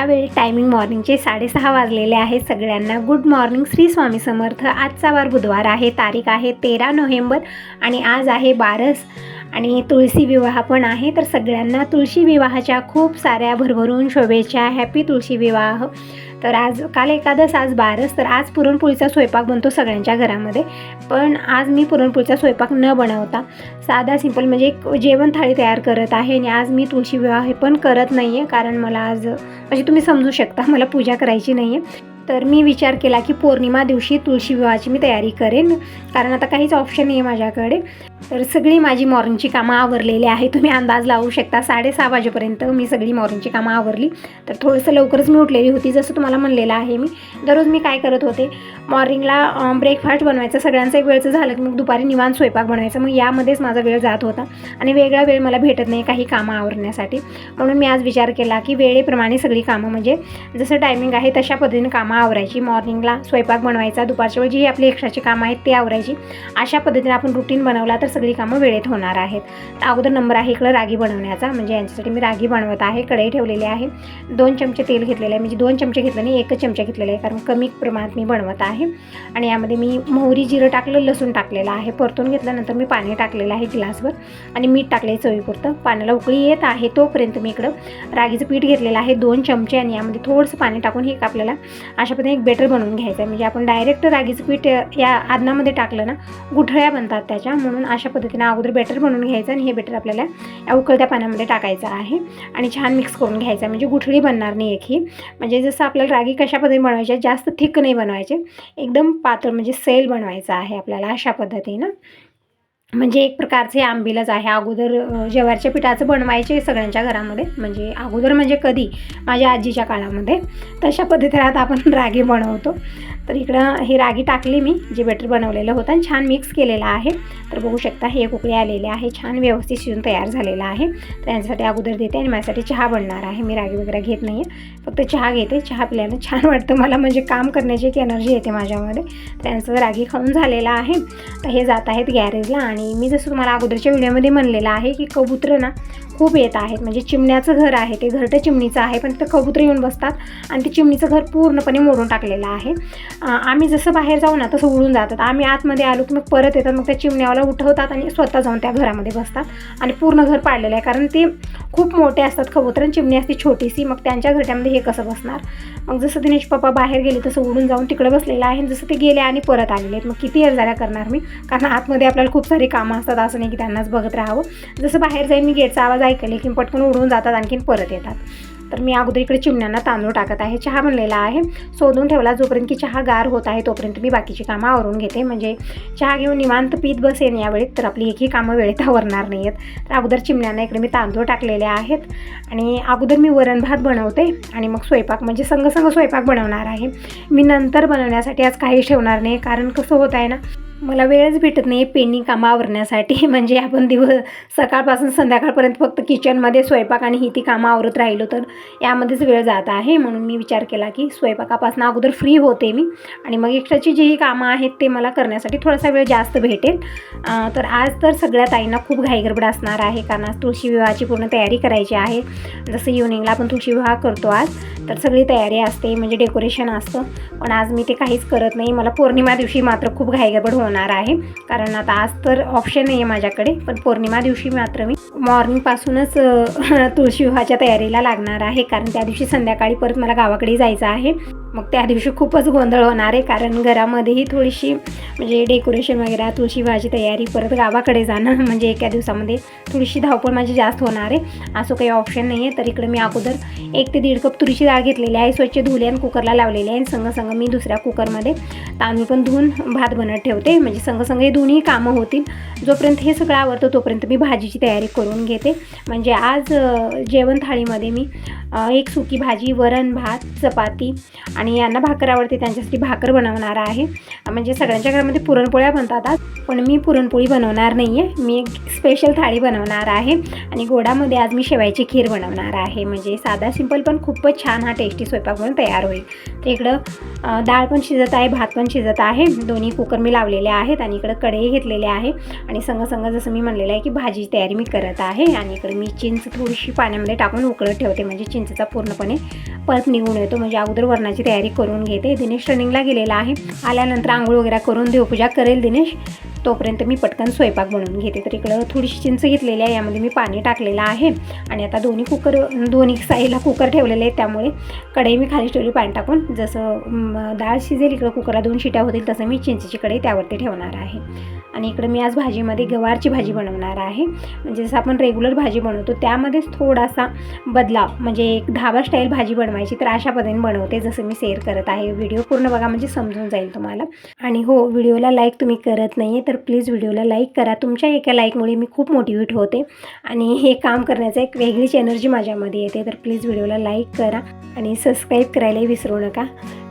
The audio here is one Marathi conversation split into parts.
यावेळी टायमिंग मॉर्निंगचे साडेसहा वाजलेले आहेत सगळ्यांना. Good morning Shri Swami Samarth. आजचा वार बुधवार आहे तारीख आहे तेरा नोव्हेंबर आणि आज आहे बारस. आणि तुळशी विवाह पण आहे तर सगळ्यांना तुळशी विवाहाच्या खूप साऱ्या भरभरून शुभेच्छा. हॅपी तुळशी विवाह. तर आज काल एकादस आज बारस तर आज पुरणपोळीचा स्वयंपाक बनतो सगळ्यांच्या घरामध्ये. पण आज मी पुरणपोळीचा स्वयंपाक न बनवता साधा सिंपल म्हणजे एक जेवण थाळी तयार करत आहे आणि आज मी तुळशी विवाह हे पण करत नाही आहे कारण मला आज म्हणजे तुम्ही समजू शकता मला पूजा करायची नाही आहे तर मी विचार केला की पौर्णिमा दिवशी तुळशी विवाहाची मी तयारी करेन कारण आता काहीच ऑप्शन नाही आहे माझ्याकडे. तर सगळी माझी मॉर्निंगची कामं आवरलेली आहे. तुम्ही अंदाज लावू शकता साडेसहा वाजेपर्यंत मी सगळी मॉर्निंगची कामं आवरली. तर थोडंसं लवकरच मी उठलेली होती जसं तुम्हाला म्हणलेलं आहे मी. दररोज मी काय करत होते? मॉर्निंगला ब्रेकफास्ट बनवायचं सगळ्यांचं एक वेळचं झालं की मग दुपारी निवांत स्वयंपाक बनवायचा. मग यामध्येच माझा वेळ जात होता आणि वेगळा वेळ मला भेटत नाही काही कामं आवरण्यासाठी. म्हणून मी आज विचार केला की वेळेप्रमाणे सगळी कामं म्हणजे जसं टायमिंग आहे तशा पद्धतीने कामं आवरायची. मॉर्निंगला स्वयंपाक बनवायचा दुपारच्या वेळी जी आपली एक्स्ट्राची कामं आहेत ते आवरायची. अशा पद्धतीने आपण रुटीन बनवला तर सगळी कामं वेळेत होणार आहेत. अगोदर नंबर आहे इकडं रागी बनवण्याचा म्हणजे यांच्यासाठी मी रागी बनवत आहे कढई ठेवलेली आहे. दोन चमचे तेल घेतलेले आहे म्हणजे दोन चमचे घेतले नाही एकच चमचा घेतलेला आहे कारण कमी प्रमाणात मी बनवत आहे. आणि यामध्ये मी मोहरी जिरं टाकलं लसूण टाकलेलं आहे. परतून घेतल्यानंतर मी पाणी टाकलेलं आहे ग्लासवर आणि मीठ टाकले चवीपुरतं. पाण्याला उकळी येत आहे तोपर्यंत मी इकडं रागीचं पीठ घेतलेलं आहे दोन चमचे आणि यामध्ये थोडंसं पाणी टाकून हे आपल्याला अशा पद्धतीने एक बेटर बनवून घ्यायचं आहे. म्हणजे आपण डायरेक्ट रागीचं पीठ या आदनामध्ये टाकलं ना गुठळ्या बनतात त्याच्या म्हणून अशा पद्धतीने अगोदर बेटर बनवून घ्यायचं आणि हे बेटर आपल्याला या उकळत्या पाण्यामध्ये टाकायचं आहे. आणि छान मिक्स करून घ्यायचं. म्हणजे गुठळी बनणार नाही एक ही. म्हणजे जसं आपल्याला रागी कशा पद्धतीने बनवायचे जास्त थिक नाही बनवायचे. एकदम पातळ म्हणजे सेल बनवायचं आहे आपल्याला अशा पद्धतीनं. म्हणजे एक प्रकारचे आंबीलच आहे. अगोदर जवारच्या पिठाचं बनवायचे सगळ्यांच्या घरामध्ये. म्हणजे अगोदर म्हणजे कधी? माझ्या आजीच्या काळामध्ये. तशा पद्धतीने आता आपण रागी बनवतो. तर इकडं हे रागी टाकली मी जे बेटर बनवलेलं होतं. आणि छान मिक्स केलेलं आहे. तर बघू शकता हे उकळी आलेले आहे. छान व्यवस्थित शिजून तयार झालेलं आहे. तर यांच्यासाठी अगोदर देते आणि माझ्यासाठी चहा बनणार आहे. मी रागी वगैरे घेत नाही आहे फक्त चहा घेते. चहा पिल्यानं छान वाटतं मला. म्हणजे काम करण्याची एक एनर्जी येते माझ्यामध्ये. तर यांचं रागी खाऊन झालेलं आहे. तर हे जात आहेत गॅरेजला आणि मी जसं तुम्हाला अगोदरच्या व्हिडिओमध्ये म्हणलेलं आहे की कबूतर ना खूप येत आहेत. म्हणजे चिमण्याचं घर आहे ते घरटं चिमणीचं आहे पण तिथं कबुतर येऊन बसतात आणि ते चिमणीचं घर पूर्णपणे मोडून टाकलेलं आहे. आम्ही जसं बाहेर जाऊ ना तसं उडून जातात. आम्ही आतमध्ये आलो की मग परत येतात मग त्या चिमण्यावाला उठवतात आणि स्वतः जाऊन त्या घरामध्ये बसतात आणि पूर्ण घर पाडलेलं आहे. कारण ते खूप मोठे असतात कबुतर आणि चिमणी असते छोटीशी मग त्यांच्या घरट्यामध्ये हे कसं बसणार? मग जसं दिनेश पप्पा बाहेर गेले तसं उडून जाऊन तिकडे बसलेलं आहे आणि जसं ते गेले आणि परत आलेले आहेत. मग किती अर्जाऱ्या करणार मी? कारण आतमध्ये आपल्याला खूप सारी कामं असतात असं नाही की त्यांनाच बघत राहावं. जसं बाहेर जाईन मी गेटचा आवाज ऐकले की पटकन उडून जातात आणखीन परत येतात. तर मी अगोदर इकडे चिमण्यांना तांदूळ टाकत आहे. चहा बनलेला आहे. शोधून ठेवला. जोपर्यंत की चहा गार होत आहे तोपर्यंत मी बाकीची कामं आवरून घेते. म्हणजे चहा घेऊन निवांत पीत बसेन यावेळी तर आपली एकही कामं वेळेत आवरणार नाही आहेत तर अगोदर चिमण्यांना इकडे मी तांदूळ टाकलेले आहेत. आणि अगोदर मी वरण भात बनवते. आणि मग स्वयंपाक म्हणजे संघ संघ स्वयंपाक बनवणार आहे. मी नंतर बनवण्यासाठी आज काहीच ठेवणार नाही कारण कसं होत आहे ना मला वेळच भेटत नाही पेंडिंग कामं आवरण्यासाठी. म्हणजे आपण दिवस सकाळपासून संध्याकाळपर्यंत फक्त किचनमध्ये स्वयंपाक आणि ही ती कामं आवरत राहिलो तर यामध्येच वेळ जात आहे. म्हणून मी विचार केला की स्वयंपाकापासून अगोदर फ्री होते मी आणि मग एक्स्ट्राची जी कामं आहेत ते मला करण्यासाठी थोडासा वेळ जास्त भेटेल. तर आज तर सगळ्या ताईंना खूप घाईगडबड असणार आहे कारण आज तुळशी विवाहाची पूर्ण तयारी करायची आहे. जसं इव्हनिंगला आपण तुळशी विवाह करतो आज तर सगळी तयारी असते म्हणजे डेकोरेशन असतं. पण आज मी ते काहीच करत नाही. मला पौर्णिमा दिवशी मात्र खूप घाईगडबड होणार आहे. कारण आता आज तर ऑप्शन नाही आहे माझ्याकडे पण पौर्णिमा दिवशी मात्र मी मॉर्निंगपासूनच तुळशी विवाहाच्या तयारीला लागणार आहे. कारण त्या दिवशी संध्याकाळी परत मला गावाकडे जायचं आहे. मग त्या दिवशी खूपच गोंधळ होणार आहे. कारण घरामध्येही थोडीशी म्हणजे डेकोरेशन वगैरे तुळशी विवाहाची तयारी परत गावाकडे जाणं म्हणजे एका दिवसामध्ये थोडीशी धावपळ माझी जास्त होणार आहे. असं काही ऑप्शन नाही आहे तर इकडे मी अगोदर एक ते दीड कप तुरीची डाळ घेतलेली आहे. स्वच्छ धुले आणि कुकरला लावलेली आहे. आणि संग संग मी दुसऱ्या कुकरमध्ये तांदूळ पण धुवून भात बनत ठेवते. म्हणजे संग हे दोन्ही कामं होतील. जोपर्यंत हे सगळं आवडतं तोपर्यंत मी भाजीची तयारी करून घेते. म्हणजे आज जेवण थाळीमध्ये मी एक सुकी भाजी वरण भात चपाती आणि यांना भाकर आवडते. त्यांच्यासाठी भाकर बनवणार आहे. म्हणजे सगळ्यांच्या घरामध्ये पुरणपोळ्या बनतात पण मी पुरणपोळी बनवणार नाही आहे मी एक स्पेशल थाळी बनवणार आहे आणि गोडामध्ये आज मी शेवायची खीर बनवणार आहे. म्हणजे साधा सिंपल पण खूपच छान हा टेस्टी स्वयंपाक म्हणून तयार होईल. तर इकडं डाळ पण शिजत आहे भात पण शिजत आहे. दोन्ही कुकर मी लावलेले आहेत आणि इकडं कढई घेतलेले आहे. आणि संग संग जसं मी म्हणलेलं आहे की भाजीची तयारी मी करत आहे आणि इकडं मी चिंच थोडीशी पाण्यामध्ये टाकून उकळत ठेवते. म्हणजे चिंचचा पूर्णपणे पल्प निघून येतो. म्हणजे अगोदर वरणाची तयारी करून घेते. दिनेश रनिंगला गेलेला आहे. आल्यानंतर आंघोळ वगैरे करून देवपूजा करेल दिनेश. तोपर्यंत मी पटकन स्वयंपाक बनवून घेते. तर इकडं थोडीशी चिंच घेतलेली आहे. यामध्ये मी पाणी टाकलेलं आहे. आणि आता दोन्ही कुकर दोन्ही साईडला कुकर ठेवलेले आहेत. त्यामुळे कढई मी खाली ठेवली पाणी टाकून. जसं डाळ शिजेल इकडं कुकरला दोन शिट्या होतील तसं मी चिंचेची कढई त्यावरती ठेवणार आहे. आणि इकडं मी आज भाजीमध्ये गवारची भाजी बनवणार आहे. म्हणजे जसं आपण रेग्युलर भाजी बनवतो त्यामध्येच थोडासा बदलाव म्हणजे एक धाबा स्टाईल भाजी बनवायची तर अशा पद्धतीने बनवते जसं मी शेअर करत आहे. व्हिडिओ पूर्ण बघा म्हणजे समजून जाईल तुम्हाला. आणि हो व्हिडिओला लाईक तुम्ही करत नाही आहे तर प्लीज व्हिडिओला लाईक करा. तुमच्या एका लाईकमुळे मी खूप मोटिवेट होते. आणि हे काम करण्याचा एक वेगळीच एनर्जी माझ्यामध्ये येते तर प्लीज व्हिडिओला लाईक करा. आणि सबस्क्राईब करायलाही विसरू नका.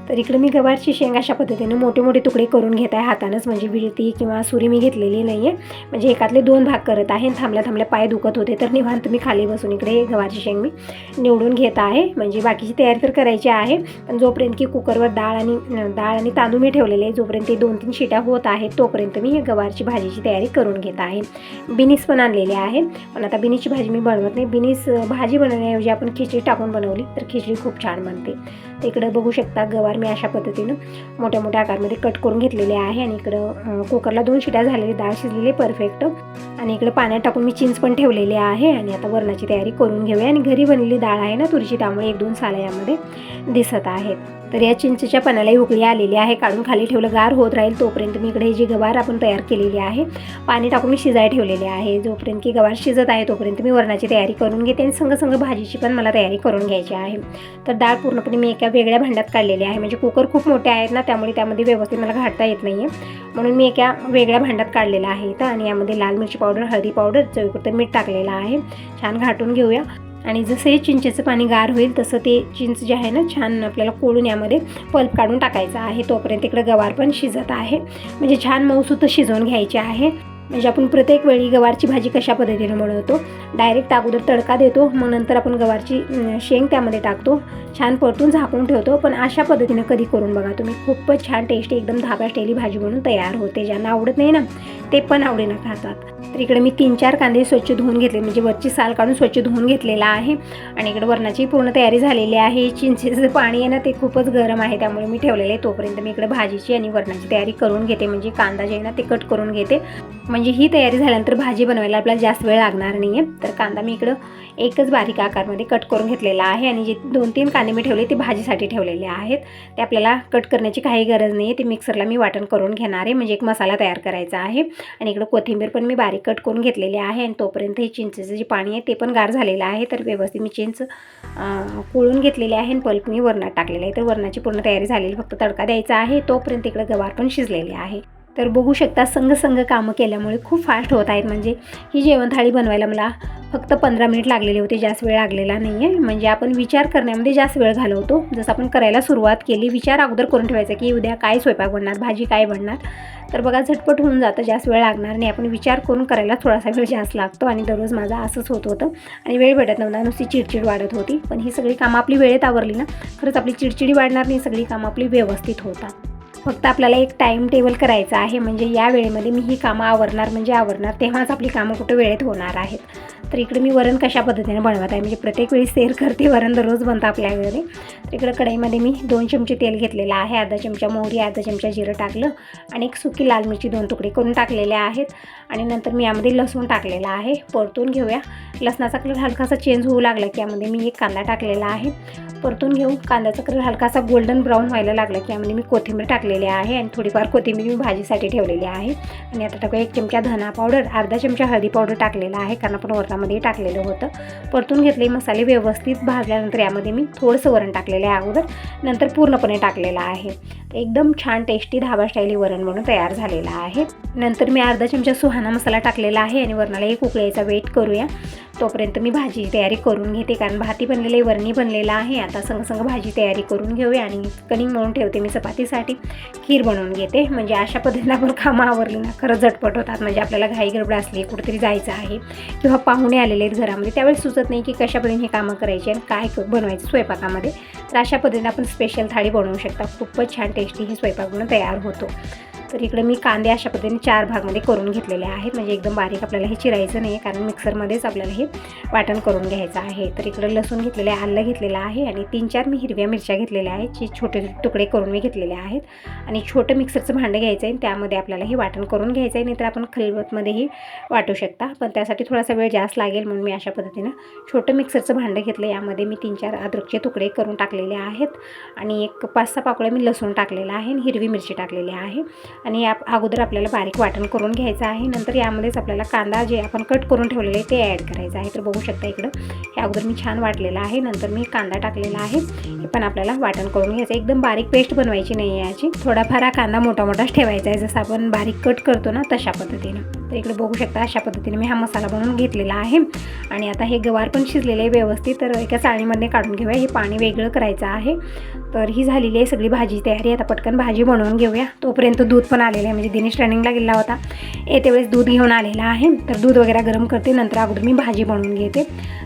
तर इकडे मी गवारची शेंग अशा पद्धतीने मोठे मोठे तुकडे करून घेत आहे हातानंच. म्हणजे विळती किंवा सुरी मी घेतलेली नाही आहे म्हणजे एकातले दोन भाग करत आहे थांबल्या थांबल्या पाय दुखत होते. तर निवांत मी खाली बसून इकडे गवारची शेंग मी निवडून घेत आहे. म्हणजे बाकीची तयारी तर करायची आहे. पण जोपर्यंत की कुकरवर डाळ आणि डाळ आणि तांदूळ मी ठेवलेले आहे जोपर्यंत ते दोन तीन शिट्या होत आहेत तोपर्यंत मी हे गवारची भाजीची तयारी करून घेत आहे. बिनीस पण आणलेले आहे. पण आता बिनीची भाजी मी बनवत नाही. बिनीस भाजी बनवण्याऐवजी आपण खिचडी टाकून बनवली तर खिचडी खूप छान बनते. तर इकडं बघू शकता गवार मी अशा पद्धतीनं मोठ्या मोठ्या आकारमध्ये कट करून घेतलेले आहे. आणि इकडं कुकरला दोन शिट्या झालेली डाळ शिजलेली परफेक्ट आणि इकडं पाण्यात टाकून मी चिंच पण ठेवलेली आहे. आणि आता वरणाची तयारी करून घेऊया. आणि घरी बनलेली डाळ आहे ना तुरीची त्यामुळे एक दोन साला यामध्ये दिसत आहेत. तर या चिंचेच्या पाण्यालाही उकळी आलेली आहे. काढून खाली ठेवलं गार होत राहील तोपर्यंत मी इकडे ही जी गवार आपण तयार केलेली आहे पाणी टाकून मी शिजाय ठेवलेले आहे. जोपर्यंत की गवार शिजत आहे तोपर्यंत मी वरणाची तयारी करून घेते आणि संग संग भाजीची पण मला तयारी करून घ्यायची आहे. तर डाळ पूर्णपणे मी एका वेगळ्या भांड्यात काढलेली आहे. म्हणजे कुकर खूप मोठे आहेत ना त्यामुळे त्यामध्ये व्यवस्थित मला घाटता येत नाही आहे म्हणून मी एका वेगळ्या भांड्यात काढलेलं आहे इथं आणि यामध्ये लाल मिरची पावडर हळदी पावडर चवीपुरतं मीठ टाकलेलं आहे. छान घाटून घेऊया. आणि जसे चिंचेचं पाणी गार होईल तसं ते चिंच जे आहे ना छान आपल्याला कोळून यामध्ये पल्प काढून टाकायचा आहे. तोपर्यंत इकडे गवार पण शिजत आहे. म्हणजे छान मऊसूत शिजवून घ्यायचे आहे. म्हणजे आपण प्रत्येक वेळी गवारची भाजी कशा पद्धतीने बनवतो डायरेक्ट अगोदर तडका देतो मग नंतर आपण गवारची शेंग त्यामध्ये टाकतो छान परतून झाकून ठेवतो. पण अशा पद्धतीनं कधी करून बघा तुम्ही खूपच छान टेस्टी एकदम धाब्या स्टेली भाजी बनवून तयार होते. ज्यांना आवडत नाही ना ते पण आवडीनं खातात. तर इकडे मी तीन चार कांदे स्वच्छ धुवून घेतले. म्हणजे वरची साल काढून स्वच्छ धुवून घेतलेला आहे. आणि इकडे वरणाची पूर्ण तयारी झालेली आहे. चिंचेचं पाणी आहे ना ते खूपच गरम आहे. त्यामुळे मी ठेवलेलं आहे. तोपर्यंत मी इकडे भाजीची आणि वरणाची तयारी करून घेते. म्हणजे कांदा जे आहे ना ते कट करून घेते. म्हणजे म्हणजे ही तयारी झाल्यानंतर भाजी बनवायला आपल्याला जास्त वेळ लागणार नाही आहे तर कांदा मी इकडं एकच बारीक आकारमध्ये कट करून घेतलेला आहे आणि जे दोन तीन कांदे मी ठेवले ते भाजीसाठी ठेवलेले आहेत. ते आपल्याला कट करण्याची काही गरज नाही आहे ते मिक्सरला मी वाटण करून घेणार आहे. म्हणजे एक मसाला तयार करायचा आहे. आणि इकडं कोथिंबीर पण मी बारीक कट करून घेतलेली आहे आणि तोपर्यंत हे चिंचेचं जे पाणी आहे ते पण गार झालेलं आहे. तर व्यवस्थित मी चिंच कुळून घेतलेली आहे आणि पल्प मी वरणात टाकलेलं आहे. तर वरणाची पूर्ण तयारी झालेली फक्त तडका द्यायचा आहे. तोपर्यंत इकडं गवार पण शिजलेली आहे. तर बघू शकता संघ संघ कामं केल्यामुळे खूप फास्ट होत आहेत. म्हणजे ही जेवण थाळी बनवायला मला फक्त पंधरा मिनिट लागलेले होते. जास्त वेळ लागलेला नाही आहे म्हणजे आपण विचार करण्यामध्ये जास्त वेळ घालवतो. जसं आपण करायला सुरुवात केली विचार अगोदर करून ठेवायचा की उद्या काय स्वयंपाक बनणार भाजी काय बनणार. तर बघा झटपट होऊन जातं जास्त वेळ लागणार नाही. आपण विचार करून करायला थोडासा वेळ जास्त लागतो. आणि दररोज माझं असंच होत होतं. आणि वेळ भेटत नव्हता. नुसती चिडचिड वाढत होती. पण ही सगळी कामं आपली वेळेत आवरली ना खरंच आपली चिडचिडी वाढणार नाही. सगळी कामं आपली व्यवस्थित होतात. फक्त आपल्याला एक टाईम टेबल करायचा आहे. म्हणजे या वेळेमध्ये मी ही कामं आवरणार म्हणजे आवरणार तेव्हाच आपली कामं कुठं वेळेत होणार आहेत. तर इकडे मी वरण कशा पद्धतीने बनवत आहे? म्हणजे प्रत्येक वेळी सेर करते वरण दररोज बनतं आपल्या घरी. तर इकडं कढईमध्ये मी दोन चमचे तेल घेतलेलं आहे. अर्धा चमचा मोहरी अर्धा चमचा जिरं टाकलं आणि एक सुकी लाल मिरची दोन तुकडे करून टाकलेले आहेत. आणि नंतर मी यामध्ये लसूण टाकलेला आहे. परतून घेऊया. लसणाचा कलर हलकासा चेंज होऊ लागला की यामध्ये मी एक कांदा टाकलेला आहे. परतून घेऊन कांद्याचा कलर हलकासा गोल्डन ब्राऊन व्हायला लागला की यामध्ये मी कोथिंबीर टाकलेली आहे आणि थोडीफार कोथिंबीर मी भाजीसाठी ठेवलेली आहे. आणि आता टाकूया एक चमचा धना पावडर अर्धा चमचा हळदी पावडर टाकलेला आहे कारण आपण वरणामध्ये टाकलेलं होतं. परतून घेतले मसाले व्यवस्थित भाजल्यानंतर यामध्ये मी थोडंसं वरण टाकलेलं आहे अगोदर. नंतर पूर्णपणे टाकलेलं आहे. एकदम छान टेस्टी धाबा स्टाईली वरण बनून तयार झालेला आहे. नंतर मी अर्धा चमचा सुहाणा मसाला टाकलेला आहे आणि वरणाला एक उकळीचा वेट करूया. तोपर्यंत मी भाजी तयारी करून घेते कारण भाती बनलेली वरणी बनलेला आहे. आता संग संग भाजी तयारी करून घेऊया आणि कणिंग म्हणून ठेवते मी चपातीसाठी. खीर बनवून घेते. म्हणजे अशा पद्धतीने आपण कामं आवरली ना खरं झटपट होतात. म्हणजे आपल्याला घाई गडबड असली कुठेतरी जायचं आहे किंवा पाहुणे आलेले आहेत घरामध्ये त्यावेळेस सुचत नाही की कशा पद्धतीने हे कामं करायची आणि काय क- बनवायचं स्वयंपाकामध्ये. तर अशा पद्धतीने आपण स्पेशल थाळी बनवू शकता. खूपच छान टेस्टी ही तयार होतो. तर इकडे मी कांदे अशा पद्धतीने चार भागमध्ये करून घेतलेले आहेत. म्हणजे एकदम बारीक आपल्याला हे चिरायचं नाही आहे कारण मिक्सरमध्येच आपल्याला हे वाटण करून घ्यायचं आहे. तर इकडं लसूण घेतलेलं आहे आलं घेतलेलं आहे आणि तीन चार मी हिरव्या मिरच्या घेतलेल्या आहेत जे छोटे तुकडे करून मी घेतलेले आहेत. आणि छोटं मिक्सरचं भांडं घ्यायचं आहे त्यामध्ये आपल्याला हे वाटण करून घ्यायचं आहे नाहीतर आपण खलबतमध्येही वाटू शकता. पण त्यासाठी थोडासा वेळ जास्त लागेल म्हणून मी अशा पद्धतीनं छोटं मिक्सरचं भांडं घेतलं. यामध्ये मी तीन चार अद्रकचे तुकडे करून टाकलेले आहेत. आणि एक पाच सहा पाकळ्या मी लसूण टाकलेला आहे आणि हिरवी मिरची टाकलेली आहे. आणि या अगोदर आपल्याला बारीक वाटण करून घ्यायचं आहे. नंतर यामध्येच आपल्याला कांदा जे आपण कट करून ठेवलेलं आहे ते ॲड करायचं आहे. तर बघू शकता इकडं हे अगोदर मी छान वाटलेलं आहे. नंतर मी कांदा टाकलेला आहे. हे पण आपल्याला वाटण करून घ्यायचं एकदम बारीक पेस्ट बनवायची नाही याची. थोडाफार हा कांदा मोठा मोठाच ठेवायचा आहे. जसं आपण बारीक कट करतो ना तशा पद्धतीनं. तर इकडे बघू शकता अशा पद्धतीने मी हा मसाला बनवून घेतलेला आहे. आणि आता हे गवार पण शिजलेले आहे व्यवस्थित. तर एका चाळणीमध्ये काढून घेऊया. हे पाणी वेगळं करायचं आहे. तर ही झालेली आहे सगळी भाजी तयारी. आता पटकन भाजी बनवून घेऊया. तोपर्यंत दूध पण आलेलं आहे. म्हणजे दिनेश रनिंगला गेला होता. येते वेळेस दूध घेऊन आलेला आहे. तर दूध वगैरे गरम करते. नंतर अगोदर मी भाजी बनवून घेते.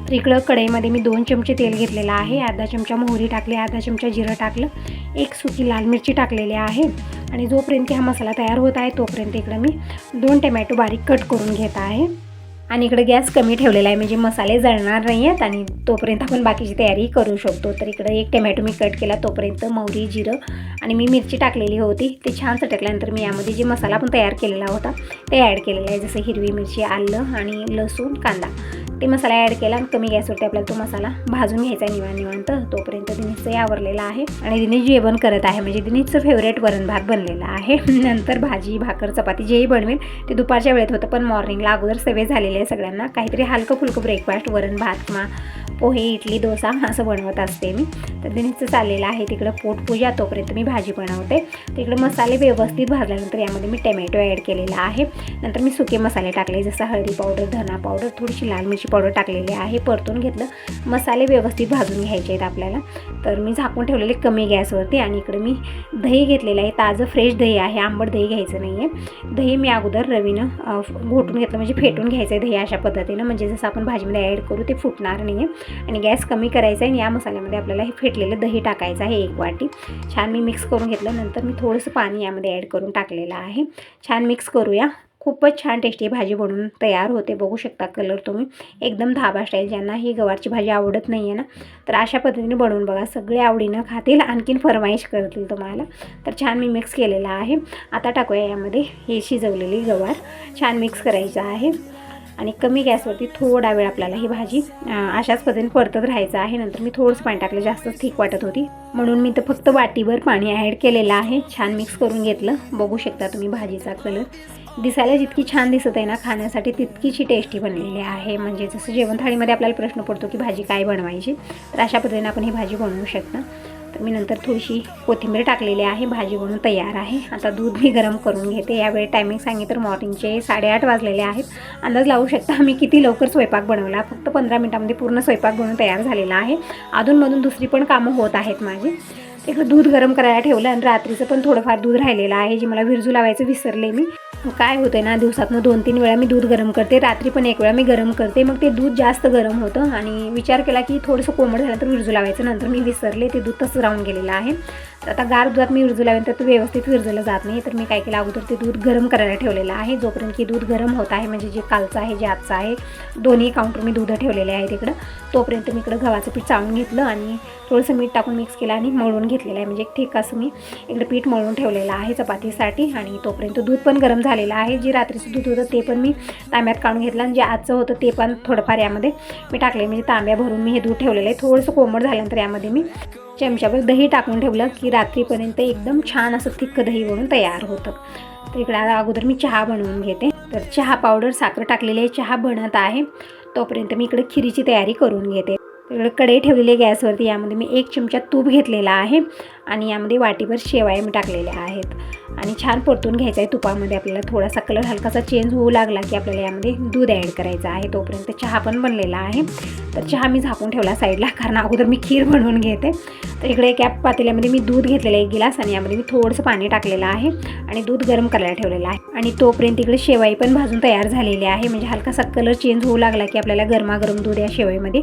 तर इकडं कढईमध्ये मी दोन चमचे तेल घेतलेलं आहे. अर्धा चमचा मोहरी टाकली अर्धा चमचा जिरं टाकलं एक सुकी लाल मिरची टाकलेली आहे. आणि जोपर्यंत हा मसाला तयार होत आहे तोपर्यंत इकडं मी दोन टमॅटो बारीक कट करून घेत आहे. आणि इकडे गॅस कमी ठेवलेला आहे. म्हणजे मसाले जळणार नाही आहेत आणि तोपर्यंत आपण बाकीची तयारी करू शकतो. तर इकडे एक टमॅटो मी कट केला. तोपर्यंत मोहरी जिरं आणि मी मिरची टाकलेली होती. ते छान चटकल्यानंतर मी यामध्ये जे मसाला पण तयार केलेला होता ते ॲड केलेला आहे. जसं हिरवी मिरची आलं आणि लसूण कांदा. ते मसाला ॲड केला. आणि कमी गॅसवरती आपल्याला तो मसाला भाजून घ्यायचा आहे निवांत निवांत. तोपर्यंत दिनेशचं आवरलेला आहे. आणि दिनेश जेवण करत आहे म्हणजे दिनेशचं फेवरेट वरण भात बनलेला आहे. नंतर भाजी भाकर चपाती जेही बनवेल ते दुपारच्या वेळेत होतं. पण मॉर्निंगला अगोदर सवय झालेली आहे सगळ्यांना. काहीतरी हलकं फुलकं ब्रेकफास्ट वरण भात किंवा पोहे इडली डोसा असं बनवत असते मी. तर दिनेशचं चाललेलं आहे. तिकडं पोटपूजा तोपर्यंत मी भाजी बनवते. तिकडे मसाले व्यवस्थित भाजल्यानंतर यामध्ये मी टमॅटो ॲड केलेला आहे. नंतर मी सुके मसाले टाकले जसं हळदी पावडर धना पावडर थोडीशी लाल मिरची पावडर टाकलेली आहे परतून घेतलं. मसाले व्यवस्थित भाजून घ्यायचे आहेत आपल्याला. तर मी झाकून ठेवलेले कमी गॅसवरती आणि इकडे मी दही घेतलेलं आहे. ताजं फ्रेश दही आहे आंबट दही घ्यायचं नाही आहे दही मी अगोदर रवीनं घोटून घेतलं म्हणजे फेटून घ्यायचं आहे दही अशा पद्धतीनं. म्हणजे जसं आपण भाजीमध्ये ॲड करू ते फुटणार नाही आहे आणि गॅस कमी करायचा आहे आणि या मसाल्यामध्ये आपल्याला हे फेटलेलं दही टाकायचं आहे एक वाटी. छान मी मिक्स करून घेतलं. नंतर मी थोडंसं पाणी यामध्ये ॲड करून टाकलेलं आहे. छान मिक्स करूया. खूपच छान टेस्टी भाजी बनवून तयार होते. बघू शकता कलर तुम्ही. एकदम धाबा स्टाईल ज्यांना ही गवारची भाजी आवडत नाही आहे ना तर अशा पद्धतीने बनवून बघा. सगळे आवडीनं खातील आणखीन फरमाईश करतील तुम्हाला. तर छान मी मिक्स केलेला आहे. आता टाकूया यामध्ये ही शिजवलेली गवार. छान मिक्स करायचं आहे. आणि कमी गॅसवरती थोडा वेळ आपल्याला ही भाजी अशाच पद्धतीने परतत राहायचं आहे. नंतर मी थोडंसं पाणी टाकलं. जास्तच ठीक वाटत होती. म्हणून मी तर फक्त वाटीभर पाणी ॲड केलेलं आहे. छान मिक्स करून घेतलं. बघू शकता तुम्ही भाजीचा कलर दिसायला जितकी छान दिसत आहे ना खाण्यासाठी तितकीची टेस्टी बनलेली आहे. म्हणजे जसं जेवण थाळीमध्ये आपल्याला प्रश्न पडतो की भाजी काय बनवायची तर अशा पद्धतीने आपण ही भाजी बनवू शकता. तर मी नंतर थोडीशी कोथिंबीर टाकलेली आहे भाजी बनवून तयार आहे. आता दूध मी गरम करून घेते. यावेळी टायमिंग सांगितलं तर मॉर्निंगचे साडेआठ वाजलेले आहेत. अंदाज लावू शकता मी किती लवकर स्वयंपाक बनवला. फक्त पंधरा मिनटामध्ये पूर्ण स्वयंपाक बनवून तयार झालेला आहे. अधूनमधून दुसरी पण कामं होत आहेत माझी. एक दूध गरम करायला ठेवलं आणि रात्रीचं पण थोडंफार दूध राहिलेलं आहे जे मला विरजू लावायचं विसरले मी. काय होतं आहे ना दिवसातनं दोन तीन वेळा मी दूध गरम करते रात्री पण एक वेळा मी गरम करते. मग ते दूध जास्त गरम होतं आणि विचार केला की थोडंसं कोमट झालं तर विरजू लावायचं नंतर मी विसरले ते दूध तसं राहून गेलेलं आहे. तर आता गार दुधात मी विरजवल्यानंतर तो व्यवस्थित विरजलं जात नाही. तर मी काय केलं अगोदर ते दूध गरम करायला ठेवलेलं आहे. जोपर्यंत की दूध गरम होत आहे म्हणजे जे कालचं आहे जे आजचं आहे दोन्ही काउंटर मी दूध ठेवलेले आहे तिकडं तोपर्यंत मी इकडं गव्हाचं पीठ चाळून घेतलं आणि थोडंसं मीठ टाकून मिक्स केलं आणि मळून घेतलेलं आहे. म्हणजे एक ठीक असं मी इकडं पीठ मळून ठेवलेलं आहे चपातीसाठी आणि तोपर्यंत दूध पण गरम झालेलं आहे. जे रात्रीचं दूध होतं ते पण मी तांब्यात काढून घेतलं आणि जे आजचं होतं ते पण थोडंफार यामध्ये मी टाकले म्हणजे तांब्या भरून मी हे दूध ठेवलेलं आहे. थोडंसं कोमट झाल्यानंतर यामध्ये मी चमच्यावर दही टाकून ठेवलं की रात्रीपर्यंत एकदम छान असं थिक्क दही बनून तयार होतं. तर इकडे आता अगोदर मी चहा बनवून घेते. तर चहा पावडर साखर टाकलेली आहे चहा बनत आहे. तोपर्यंत मी इकडे खिरीची तयारी करून घेते. इकडे कढई ठेवलेली आहे गॅसवरती. यामध्ये मी एक चमचा तूप घेतलेला आहे. आणि यामध्ये वाटीभर शेवाया मी टाकलेल्या आहेत. आणि छान परतून घ्यायचं आहे तुपामध्ये. आपल्याला थोडासा कलर हलकासा चेंज होऊ लागला की आपल्याला यामध्ये दूध ॲड करायचं आहे. तोपर्यंत चहा पण बनलेला आहे. तर चहा मी झाकून ठेवला साईडला कारण अगोदर मी खीर बनवून घेते. तर इकडे एका पातेल्यामध्ये मी दूध घेतलेलं आहे एक गिलास आणि यामध्ये मी थोडंसं पाणी टाकलेलं आहे आणि दूध गरम करायला ठेवलेलं आहे. आणि तोपर्यंत इकडे शेवाई पण भाजून तयार झालेली आहे. म्हणजे हलकासा कलर चेंज होऊ लागला की आपल्याला गरमागरम दूध या शेवाईमध्ये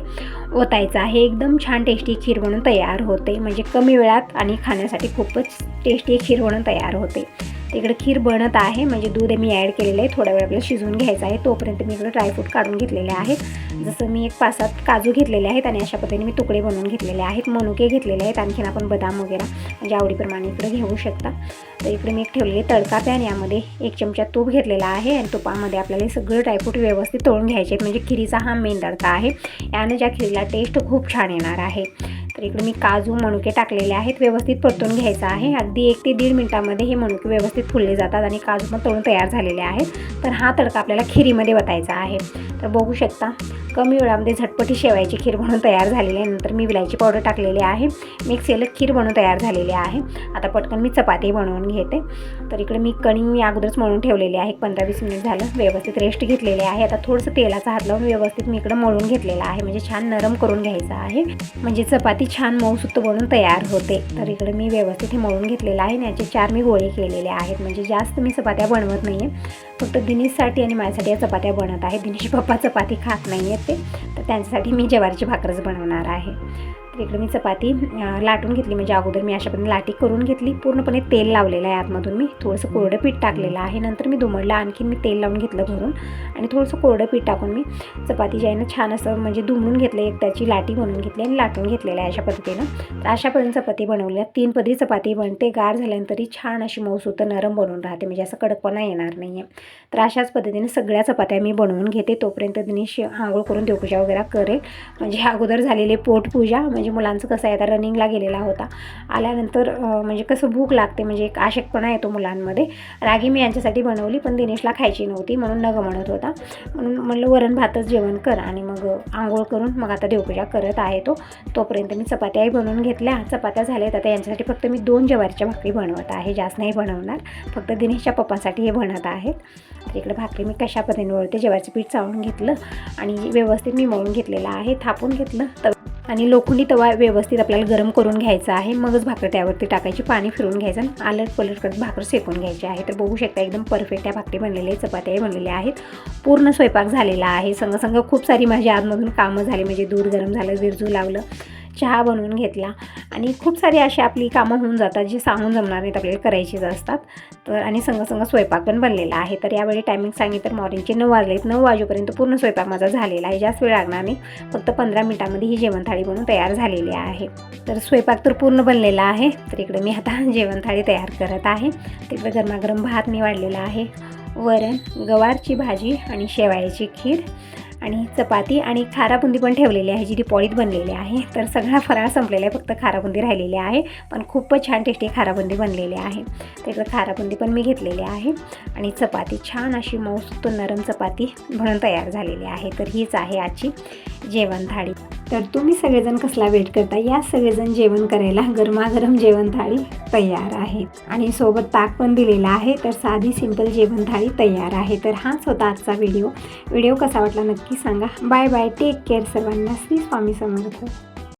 ओतायचं आहे. एकदम छान टेस्टी खीर बनून तयार होते. म्हणजे कमी वेळात आणि खाण्यासाठी खूपच टेस्टी खीर बनून तयार होते. Sí. तिकडे खीर बनत आहे. म्हणजे दूध मी ॲड केलेलं आहे. थोड्या वेळ आपल्याला शिजवून घ्यायचं आहे. तोपर्यंत मी इकडे ड्रायफ्रूट काढून घेतलेले आहेत जसं मी एक पाच सात काजू घेतलेले आहेत आणि अशा पद्धतीने मी तुकडे बनवून घेतलेले आहेत. मनुके घेतलेले आहेत. आणखीन आपण बदाम वगैरे म्हणजे आवडीप्रमाणे इकडे घेऊ शकता. तर इकडे मी एक ठेवलेली तडका पॅन यामध्ये एक चमचा तूप घेतलेला आहे. आणि तुपामध्ये आपल्याला हे सगळं ड्रायफ्रूट व्यवस्थित तळून घ्यायचे आहेत. म्हणजे खिरीचा हा मेन तडका आहे. याने ज्या खिरीला टेस्ट खूप छान येणार आहे. तर इकडे मी काजू मणुके टाकलेले आहेत. व्यवस्थित परतून घ्यायचं आहे. अगदी एक ते दीड मिनटामध्ये हे मणुके व्यवस्थित फुलले जातात आणि काजू पण तळून तयार झालेले आहेत. तर हा तडका आपल्याला खिरीमध्ये वतायचा आहे. तर बघू शकता कमी वेळामध्ये झटपटी शेवायची खीर बनवून तयार झालेली आहे. नंतर मी विलायची पावडर टाकलेली आहे. मिक्स केलं खीर बनवून तयार झालेली आहे. आता पटकन मी चपाती बनवून घेते. तर इकडे मी कणी मी अगोदरच मळून ठेवलेली आहे. पंधरा वीस मिनिट झालं. व्यवस्थित रेस्ट घेतलेले आहे. आता थोडंसं तेलाचा हात लावून व्यवस्थित मी इकडं मळून घेतलेलं आहे. म्हणजे छान नरम करून घ्यायचं आहे. म्हणजे चपाती छान मऊसुत्त बनून तयार होते. तर इकडे मी व्यवस्थित हे मळून घेतलेलं आहे. आणि याचे चार मी गोळे केलेले आहेत. म्हणजे जास्त मी चपात्या बनवत नाही आहे फक्त दिनेशसाठी आणि माझ्यासाठी या चपात्या बनत आहे. दिनेश पप्पा चपाती खात नाही आहेत ते तर त्यांच्यासाठी मी ज्वारीची भाकरच बनवणार आहे. इकडे मी चपाती लाटून घेतली. म्हणजे अगोदर मी अशा पद्धतीने लाटी करून घेतली. पूर्णपणे तेल लावलेलं आहे आतमधून मी. थोडंसं कोरडं पीठ टाकलेलं आहे. नंतर मी दुमडलं. आणखीन मी तेल लावून घेतलं घरून आणि थोडंसं कोरडं पीठ टाकून मी चपाती जी आहे ना छान असं म्हणजे दुमडून घेतलं एक त्याची लाटी बनवून घेतली आणि लाटून घेतलेलं आहे अशा पद्धतीनं. तर अशा पद्धतीने चपाती बनवल्या. तीन पदरी चपाती बनते. गार झाल्यानंतरही छान अशी मऊसूत नरम बनवून राहते. म्हणजे असं कडकपणा येणार नाही आहे तर अशाच पद्धतीने सगळ्या चपात्या मी बनवून घेते. तोपर्यंत दिनेश आंघोळ करून देवपूजा वगैरे करेल. म्हणजे अगोदर झालेले पोटपूजा. म्हणजे म्हणजे मुलांचं कसं आहे आता रनिंगला गेलेला होता. आल्यानंतर म्हणजे कसं भूक लागते म्हणजे एक आशकपणा येतो मुलांमध्ये. रागी मी यांच्यासाठी बनवली पण दिनेशला खायची नव्हती म्हणून नग म्हणत होता. म्हणून म्हणलं वरण भातच जेवण कर आणि मग आंघोळ करून मग आता देवपूजा करत आहे तो. तोपर्यंत मी चपात्याही बनवून घेतल्या. चपात्या झाल्यात आता यांच्यासाठी फक्त मी दोन ज्वारीच्या भाकरी बनवत आहे. जास्त नाही बनवणार. फक्त दिनेशच्या पप्पांसाठी हे बनत आहेत तर इकडे भाकरी मी कशा पद्धतीने वळते? जेवायचं पीठ चाळून घेतलं आणि व्यवस्थित मी मळून घेतलेलं आहे. थापून घेतलं. तर आणि लोखंडी तवा व्यवस्थित आपल्याला गरम करून घ्यायचा आहे. मगच भाकर त्यावरती टाकायची पाणी फिरून घ्यायचं आणि आलट पलट करत भाकर सेकून घ्यायची आहे. तर बघू शकता एकदम परफेक्ट त्या भाकरी बनलेल्या चपात्याही बनलेल्या आहेत. पूर्ण स्वयंपाक झालेला आहे. संग संग खूप सारी माझी आतमधून कामं झाली म्हणजे दूध गरम झालं विरजू लावलं. चहा बनवून घेतला. आणि खूप सारी अशी आपली कामं होऊन जातात जी सांगून जमणार नाहीत आपल्याला करायचीच असतात. तर आणि संग संग स्वयंपाक पण बनलेला आहे. तर यावेळी टायमिंग सांगितलं तर मॉर्निंगचे नऊ वाजलेत. नऊ वाजेपर्यंत पूर्ण स्वयंपाक माझा झालेला आहे. जास्त वेळ लागणार नाही. फक्त पंधरा मिनिटामध्ये ही जेवण थाळी बनवून तयार झालेली आहे. तर स्वयंपाक तर पूर्ण बनलेला आहे. तर इकडे मी आता जेवण थाळी तयार करत आहे. तिकडे गरमागरम भात मी वाढलेला आहे. वरण गवारची भाजी आणि शेवाळ्याची खीर. आणि चपाती आणि खाराबुंदी पण ठेवलेली आहे जी ती पॉळीत बनलेली आहे. तर सगळा फराळ संपलेला आहे फक्त खाराबुंदी राहिलेली आहे पण खूपच छान टेस्टी खाराबुंदी बनलेली आहे. तर खाराबुंदी पण मी घेतलेली आहे आणि चपाती छान अशी मऊसूत नरम चपाती म्हणून तयार झालेली आहे. तर हीच आहे आजची जेवण थाळी. तर तुम्ही सगळेजण कसला वेट करता? या सगळेजण जेवण करायला गरमागरम जेवण थाळी तयार आहे आणि सोबत ताक पण दिलेला आहे तर साधी सिंपल जेवण थाळी तयार आहे. तर हाच होता आजचा व्हिडिओ व्हिडिओ कसा वाटला नक्की नक्की सांगा. Bye bye. टेक केअर सर्वांना. श्री स्वामी समर्थ.